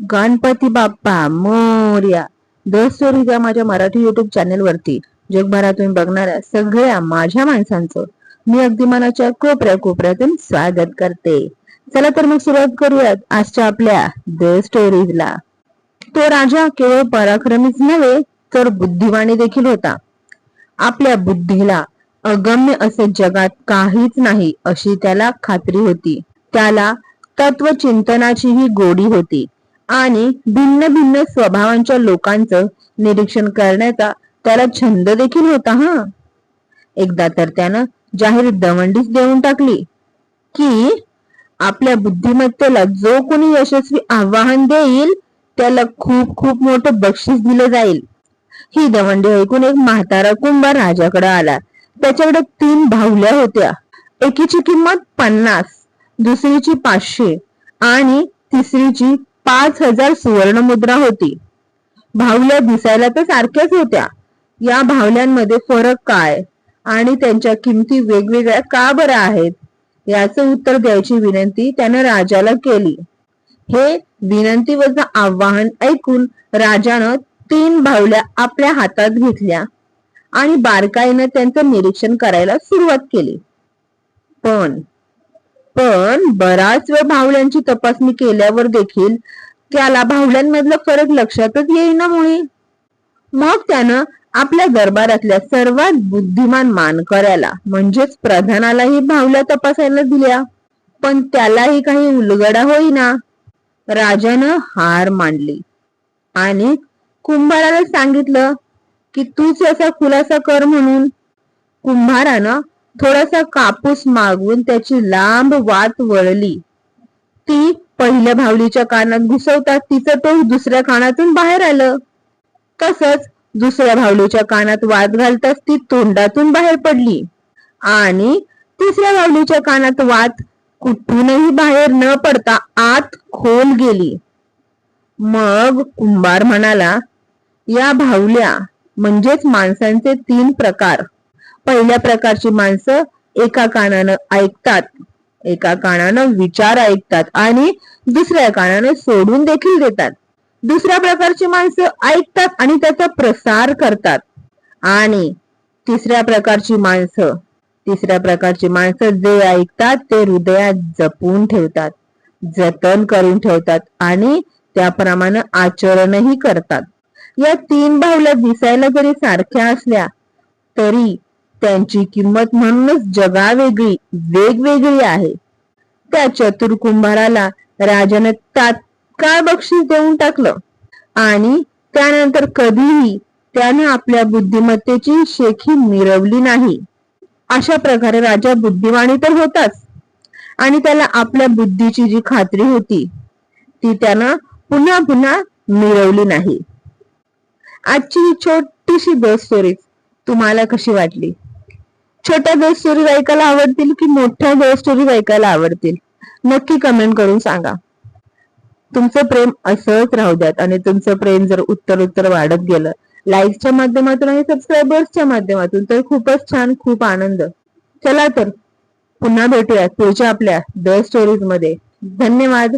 Ganpati Bappa Morya. The या माझ्या Marathi YouTube चॅनेलवरती जगभरातून बघणाऱ्या सगळ्या माझ्या माणसांचं मी अगदी मनाच्या कोपऱ्या कोपऱ्यातून स्वागत करते. चला तर मग सुरुवात करूयात आजच्या आपल्या द स्टोरीजला तो राजा केवळ पराक्रमीच नव्हे तर बुद्धिवाणी देखील होता. आपल्या बुद्धीला अगम्य असे जगात काहीच नाही अशी त्याला खात्री होती. त्याला तत्वचिंतनाचीही गोडी होती. आणि भिन्न भिन्न स्वभावांच्या लोकांचं निरीक्षण करण्याचा त्याला छंद देखील होता हा. एकदा तर त्यानं जाहीर दवंडीच देऊन टाकली की आपल्या बुद्धिमत्तेला जो कोणी यशस्वी आव्हान देईल त्याला खूप खूप मोठं बक्षीस दिलं जाईल. ही दवंडी ऐकून एक म्हातारा कुंभार राजाकडे आला. त्याच्याकडे तीन भावल्या होत्या. एकीची किंमत पन्नास दुसरीची पाचशे आणि तिसरीची पाच हजार सुवर्ण मुद्रा होती. भावल्या दिसायला तर सारख्याच होत्या. या भावल्यांमध्ये फरक काय? आणि त्यांच्या किमती वेगवेगळ्या का बरं आहेत? याचं उत्तर द्यायची विनंती त्यानं राजाला केली. हे विनंतीवरचं आव्हान ऐकून राजानं तीन भावल्या आपल्या हातात घेतल्या आणि बारकाईनं त्यांचं निरीक्षण करायला सुरुवात केली. पण पण बराच वेळ भावल्यांची तपासणी केल्यावर देखील त्याला भावल्यांमधला फरक लक्षातच येईना मुळी. मग त्यानं आपल्या दरबारातल्या सर्वात बुद्धिमान मानकऱ्याला म्हणजेच प्रधानालाही भावल्या तपासायला दिल्या. पण त्यालाही काही उलगडा होईना. राजानं हार मांडली. आणि कुंभाराला सांगितलं की तूच याचा खुलासा कर म्हणून. कुंभारानं थोडासा कापूस मागवून त्याची लांब वात वळली. ती पहिल्या भावलीच्या कानात घुसवतात तिचं तोंड दुसऱ्या कानातून बाहेर आलं. तसंच दुसऱ्या भावलीच्या कानात वाद घालताच ती तोंडातून बाहेर पडली. आणि तिसऱ्या भावलीच्या कानात वात कुठूनही बाहेर न पडता आत खोल गेली. मग कुंभार म्हणाला या भावल्या म्हणजेच माणसांचे तीन प्रकार. पहिल्या प्रकारची माणसं एका कानानं ऐकतात एका कानानं विचार ऐकतात आणि दुसऱ्या कानानं सोडून देखील देतात. दुसऱ्या प्रकारची माणसं ऐकतात आणि त्याचा प्रसार करतात. आणि तिसऱ्या प्रकारची माणसं तिसऱ्या प्रकारची माणसं जे ऐकतात ते हृदयात जपून ठेवतात जतन करून ठेवतात आणि त्याप्रमाणे आचरणही करतात. या तीन बाहुल्या दिसायला जरी सारख्या असल्या तरी त्यांची किंमत म्हणूनच जगावेगळी वेगवेगळी आहे. त्या चतुर कुंभाराला राजाने तात्काळ बक्षीस देऊन टाकलं. आणि त्यानंतर कधीही त्याने आपल्या बुद्धिमत्तेची शेखी मिरवली नाही. अशा प्रकारे राजा बुद्धिवाणी तर होताच. आणि त्याला आपल्या बुद्धीची जी खात्री होती ती त्यानं पुन्हा पुन्हा मिळवली नाही. आजची ही छोटीशी बस स्टोरी तुम्हाला कशी वाटली? छोट्या बेस्ट स्टोरीज ऐकायला आवडतील की मोठ्या बेस्ट स्टोरीज ऐकायला आवडतील? नक्की कमेंट करून सांगा. तुमचं प्रेम असंच राहू द्यात आणि तुमचं प्रेम जर उत्तर उत्तर वाढत गेलं लाईक्सच्या माध्यमातून आणि सबस्क्रायबर्सच्या माध्यमातून तर खूपच छान खूप आनंद. चला तर पुन्हा भेटूयात पुढच्या आपल्या द स्टोरीजमध्ये. धन्यवाद.